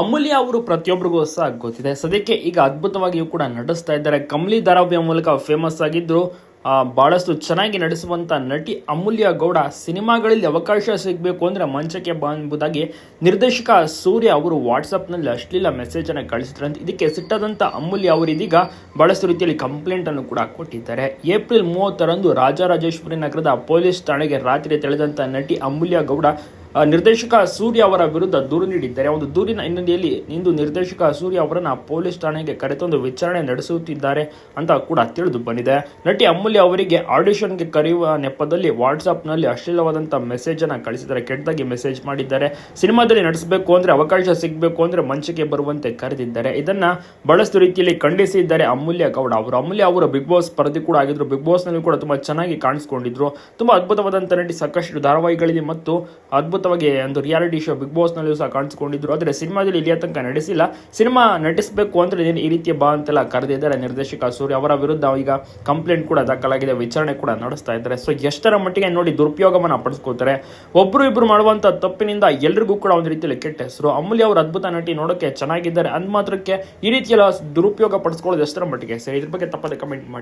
ಅಮೂಲ್ಯ ಅವರು ಪ್ರತಿಯೊಬ್ಬರಿಗೂ ಸಹ ಗೊತ್ತಿದೆ. ಸದ್ಯಕ್ಕೆ ಈಗ ಅದ್ಭುತವಾಗಿಯೂ ಕೂಡ ನಡೆಸ್ತಾ ಇದ್ದಾರೆ. ಕಮಲಿ ಧಾರಾವಾಹಿಯ ಮೂಲಕ ಫೇಮಸ್ ಆಗಿದ್ದು ಬಹಳಷ್ಟು ಚೆನ್ನಾಗಿ ನಡೆಸುವಂಥ ನಟಿ ಅಮೂಲ್ಯ ಗೌಡ ಸಿನಿಮಾಗಳಲ್ಲಿ ಅವಕಾಶ ಸಿಗಬೇಕು ಅಂದ್ರೆ ಮಂಚಕ್ಕೆ ಬಾ ಎಂಬುದಾಗಿ ನಿರ್ದೇಶಕ ಸೂರ್ಯ ಅವರು ವಾಟ್ಸಪ್ನಲ್ಲಿ ಅಶ್ಲೀಲ ಮೆಸೇಜ್ ಅನ್ನು ಕಳಿಸಿದ್ರಂತೆ. ಇದಕ್ಕೆ ಸಿಟ್ಟದಂಥ ಅಮೂಲ್ಯ ಅವರು ಇದೀಗ ಬಹಳಷ್ಟು ರೀತಿಯಲ್ಲಿ ಕಂಪ್ಲೇಂಟ್ ಅನ್ನು ಕೂಡ ಕೊಟ್ಟಿದ್ದಾರೆ. ಏಪ್ರಿಲ್ ಮೂವತ್ತರಂದು ರಾಜರಾಜೇಶ್ವರಿ ನಗರದ ಪೊಲೀಸ್ ಠಾಣೆಗೆ ರಾತ್ರಿ ತೆಳೆದಂಥ ನಟಿ ಅಮೂಲ್ಯ ಗೌಡ ನಿರ್ದೇಶಕ ಸೂರ್ಯ ಅವರ ವಿರುದ್ಧ ದೂರು ನೀಡಿದ್ದಾರೆ. ಒಂದು ದೂರಿನ ಹಿನ್ನೆಲೆಯಲ್ಲಿ ಇಂದು ನಿರ್ದೇಶಕ ಸೂರ್ಯ ಅವರನ್ನ ಪೊಲೀಸ್ ಠಾಣೆಗೆ ಕರೆತಂದು ವಿಚಾರಣೆ ನಡೆಸುತ್ತಿದ್ದಾರೆ ಅಂತ ಕೂಡ ತಿಳಿದು ಬಂದಿದೆ. ನಟಿ ಅಮೂಲ್ಯ ಅವರಿಗೆ ಆಡಿಷನ್ಗೆ ಕರೆಯುವ ನೆಪದಲ್ಲಿ ವಾಟ್ಸಾಪ್ನಲ್ಲಿ ಅಶ್ಲೀಲವಾದಂಥ ಮೆಸೇಜ್ ಅನ್ನ ಕಳಿಸಿದ್ದಾರೆ. ಕೆಟ್ಟದಾಗಿ ಮೆಸೇಜ್ ಮಾಡಿದ್ದಾರೆ. ಸಿನಿಮಾದಲ್ಲಿ ನಡೆಸಬೇಕು ಅಂದ್ರೆ ಅವಕಾಶ ಸಿಗಬೇಕು ಅಂದ್ರೆ ಮಂಚಕ್ಕೆ ಬರುವಂತೆ ಕರೆದಿದ್ದಾರೆ. ಇದನ್ನ ಬಹಳಷ್ಟು ರೀತಿಯಲ್ಲಿ ಖಂಡಿಸಿದ್ದಾರೆ ಅಮೂಲ್ಯ ಗೌಡ ಅವರು. ಅಮೂಲ್ಯ ಅವರು ಬಿಗ್ ಬಾಸ್ ಸ್ಪರ್ಧಿ ಕೂಡ ಆಗಿದ್ರು. ಬಿಗ್ ಬಾಸ್ನಲ್ಲಿ ಕೂಡ ತುಂಬಾ ಚೆನ್ನಾಗಿ ಕಾಣಿಸ್ಕೊಂಡಿದ್ರು. ತುಂಬಾ ಅದ್ಭುತವಾದಂಥ ನಟಿ ಸಾಕಷ್ಟು ಧಾರಾವಾಹಿಗಳಲ್ಲಿ ಮತ್ತು ಅದ್ಭುತವಾಗಿ ಒಂದು ರಿಯಾಲಿಟಿ ಶೋ ಬಿಗ್ ಬಾಸ್ ನಲ್ಲಿಯೂ ಸಹ ಕಾಣಿಸ್ಕೊಂಡಿದ್ರು. ಆದರೆ ಸಿನಿಮಾದಲ್ಲಿ ಇಲ್ಲಿಯ ತನಕ ನಡೆಸಿಲ್ಲ. ಸಿನಿಮಾ ನಟಿಸಬೇಕು ಅಂದ್ರೆ ಈ ರೀತಿಯ ಬಾ ಅಂತೆಲ್ಲ ಕರೆದಿದ್ದಾರೆ ನಿರ್ದೇಶಕ ಸೂರ್ಯ. ಅವರ ವಿರುದ್ಧ ಈಗ ಕಂಪ್ಲೇಂಟ್ ಕೂಡ ದಾಖಲಾಗಿದೆ, ವಿಚಾರಣೆ ಕೂಡ ನಡೆಸ್ತಾ ಇದ್ದಾರೆ. ಸೊ ಎಷ್ಟರ ಮಟ್ಟಿಗೆ ನೋಡಿ ದುರುಪಯೋಗವನ್ನ ಪಡಿಸ್ಕೋತಾರೆ. ಒಬ್ರು ಇಬ್ರು ಮಾಡುವಂತ ತಪ್ಪಿನಿಂದ ಎಲ್ರಿಗೂ ಕೂಡ ಒಂದು ರೀತಿಯಲ್ಲಿ ಕೆಟ್ಟ ಹೆಸರು. ಅಮೂಲ್ಯ ಅವರು ಅದ್ಭುತ ನಟಿ ನೋಡೋಕೆ ಚೆನ್ನಾಗಿದ್ದಾರೆ. ಅಂದ್ ಮಾತ್ರಕ್ಕೆ ಈ ರೀತಿಯೆಲ್ಲ ದುರುಪಯೋಗ ಪಡಿಸ್ಕೊಳ್ಳೋದು ಎಷ್ಟರ ಮಟ್ಟಿಗೆ ಸರಿ? ಇದ್ರ ಬಗ್ಗೆ ತಪ್ಪದೆ ಕಮೆಂಟ್ ಮಾಡಿ.